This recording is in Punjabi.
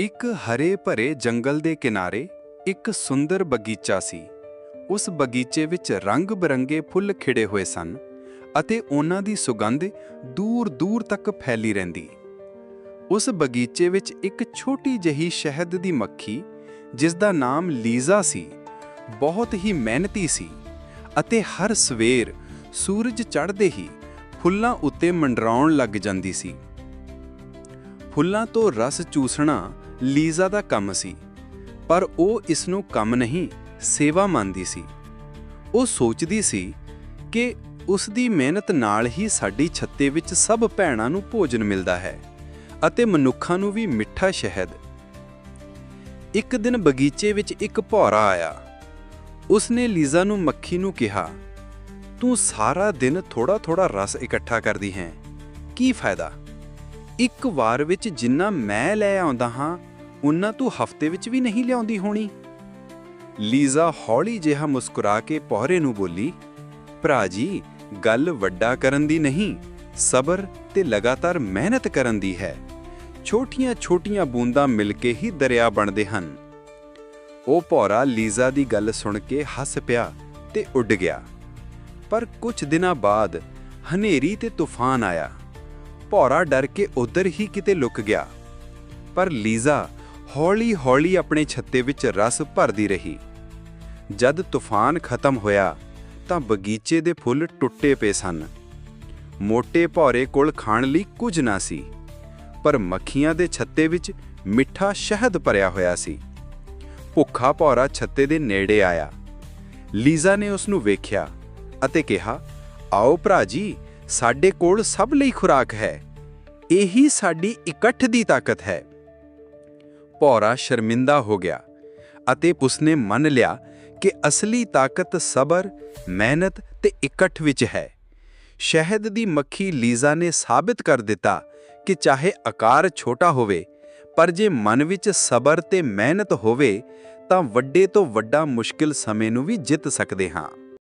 ਇੱਕ ਹਰੇ ਭਰੇ ਜੰਗਲ ਦੇ ਕਿਨਾਰੇ ਇੱਕ ਸੁੰਦਰ ਬਗੀਚਾ ਸੀ। ਉਸ ਬਗੀਚੇ ਵਿੱਚ ਰੰਗ-ਬਰੰਗੇ ਫੁੱਲ ਖਿੜੇ ਹੋਏ ਸਨ ਅਤੇ ਉਹਨਾਂ ਦੀ ਸੁਗੰਧ ਦੂਰ-ਦੂਰ ਤੱਕ ਫੈਲੀ ਰਹਿੰਦੀ। ਉਸ ਬਗੀਚੇ ਵਿੱਚ ਇੱਕ ਛੋਟੀ ਜਿਹੀ ਸ਼ਹਿਦ ਦੀ ਮੱਖੀ, ਜਿਸ ਦਾ ਨਾਮ ਲੀਜ਼ਾ ਸੀ, ਬਹੁਤ ਹੀ ਮਿਹਨਤੀ ਸੀ ਅਤੇ ਹਰ ਸਵੇਰ ਸੂਰਜ ਚੜ੍ਹਦੇ ਹੀ ਫੁੱਲਾਂ ਉੱਤੇ ਮੰਡਰਾਉਣ ਲੱਗ ਜਾਂਦੀ ਸੀ। ਫੁੱਲਾਂ ਤੋਂ ਰਸ ਚੂਸਣਾ ਲੀਜ਼ਾ ਦਾ ਕੰਮ ਸੀ, ਪਰ ਉਹ ਇਸ ਨੂੰ ਕੰਮ ਨਹੀਂ, ਸੇਵਾ ਮੰਨਦੀ ਸੀ। ਉਹ ਸੋਚਦੀ ਸੀ ਕਿ ਉਸ ਦੀ ਮਿਹਨਤ ਨਾਲ ਹੀ ਸਾਡੀ ਛੱਤੇ ਵਿੱਚ ਸਭ ਭੈਣਾਂ ਨੂੰ ਭੋਜਨ ਮਿਲਦਾ ਹੈ ਅਤੇ ਮਨੁੱਖਾਂ ਨੂੰ ਵੀ ਮਿੱਠਾ ਸ਼ਹਿਦ। ਇੱਕ ਦਿਨ ਬਗੀਚੇ ਵਿੱਚ ਇੱਕ ਭੌਰਾ ਆਇਆ। ਉਸ ਨੇ ਲੀਜ਼ਾ ਨੂੰ ਮੱਖੀ ਨੂੰ ਕਿਹਾ, ਤੂੰ ਸਾਰਾ ਦਿਨ ਥੋੜਾ-ਥੋੜਾ ਰਸ ਇਕੱਠਾ ਕਰਦੀ ਹੈ। ਕੀ ਫਾਇਦਾ? ਇੱਕ ਵਾਰ ਵਿੱਚ ਜਿੰਨਾ ਮੈਂ ਲੈ ਆਉਂਦਾ ਹਾਂ ਉਹਨਾਂ ਤੂੰ ਹਫ਼ਤੇ ਵਿੱਚ ਵੀ ਨਹੀਂ ਲਿਆਉਂਦੀ ਹੋਣੀ? ਲੀਜ਼ਾ ਹੌਲੀ ਜਿਹਾ ਮੁਸਕਰਾ ਕੇ ਪੌਰੇ ਨੂੰ ਬੋਲੀ, ਭਰਾ ਜੀ, ਗੱਲ ਵੱਡਾ ਕਰਨ ਦੀ ਨਹੀਂ, ਸਬਰ ਤੇ ਲਗਾਤਾਰ ਮਿਹਨਤ ਕਰਨ ਦੀ ਹੈ। ਛੋਟੀਆਂ-ਛੋਟੀਆਂ ਬੂੰਦਾਂ ਮਿਲ ਕੇ ਹੀ ਦਰਿਆ ਬਣਦੇ ਹਨ। ਉਹ ਭੌਰਾ ਲੀਜ਼ਾ ਦੀ ਗੱਲ ਸੁਣ ਕੇ ਹੱਸ ਪਿਆ ਤੇ ਉੱਡ ਗਿਆ। ਪਰ ਕੁਝ ਦਿਨਾਂ ਬਾਅਦ ਹਨੇਰੀ ਤੇ ਤੂਫਾਨ ਆਇਆ। ਭੌਰਾ ਡਰ ਕੇ ਉਧਰ ਹੀ ਕਿਤੇ ਲੁਕ ਗਿਆ। ਪਰ ਲੀਜ਼ਾ ਹੌਲੀ-ਹੌਲੀ ਆਪਣੇ ਛੱਤੇ ਵਿੱਚ ਰਸ ਭਰਦੀ ਰਹੀ। ਜਦ ਤੂਫਾਨ ਖਤਮ ਹੋਇਆ, ਤਾਂ ਬਗੀਚੇ ਦੇ ਫੁੱਲ ਟੁੱਟੇ ਪਏ ਸਨ। ਮੋٹے ਭੌਰੇ ਕੋਲ ਖਾਣ ਲਈ ਕੁਝ ਨਾ ਸੀ, ਪਰ ਮੱਖੀਆਂ ਦੇ ਛੱਤੇ ਵਿੱਚ ਮਿੱਠਾ ਸ਼ਹਿਦ ਭਰਿਆ ਹੋਇਆ ਸੀ। ਭੁੱਖਾ ਭੌਰਾ ਛੱਤੇ ਦੇ ਨੇੜੇ ਆਇਆ। ਲੀਜ਼ਾ ਨੇ ਉਸ ਨੂੰ ਵੇਖਿਆ ਅਤੇ ਕਿਹਾ, ਆਓ ਭਰਾ ਜੀ, ਸਾਡੇ ਕੋਲ ਸਭ ਲਈ ਖੁਰਾਕ ਹੈ। ਇਹੀ ਸਾਡੀ ਇਕੱਠ ਦੀ ਤਾਕਤ ਹੈ। ਭੌਰਾ ਸ਼ਰਮਿੰਦਾ ਹੋ ਗਿਆ ਅਤੇ ਉਸਨੇ ਮੰਨ ਲਿਆ ਕਿ ਅਸਲੀ ਤਾਕਤ ਸਬਰ, ਮਿਹਨਤ ਤੇ ਇਕੱਠ ਵਿੱਚ ਹੈ। ਸ਼ਹਿਦ ਦੀ ਮੱਖੀ ਲੀਜ਼ਾ ਨੇ ਸਾਬਿਤ ਕਰ ਦਿੱਤਾ ਕਿ ਚਾਹੇ ਆਕਾਰ ਛੋਟਾ ਹੋਵੇ, ਪਰ ਜੇ ਮਨ ਵਿੱਚ ਸਬਰ ਤੇ ਮਿਹਨਤ ਹੋਵੇ, ਤਾਂ ਵੱਡੇ ਤੋਂ ਵੱਡਾ ਮੁਸ਼ਕਿਲ ਸਮੇਂ ਨੂੰ ਵੀ ਜਿੱਤ ਸਕਦੇ ਹਾਂ।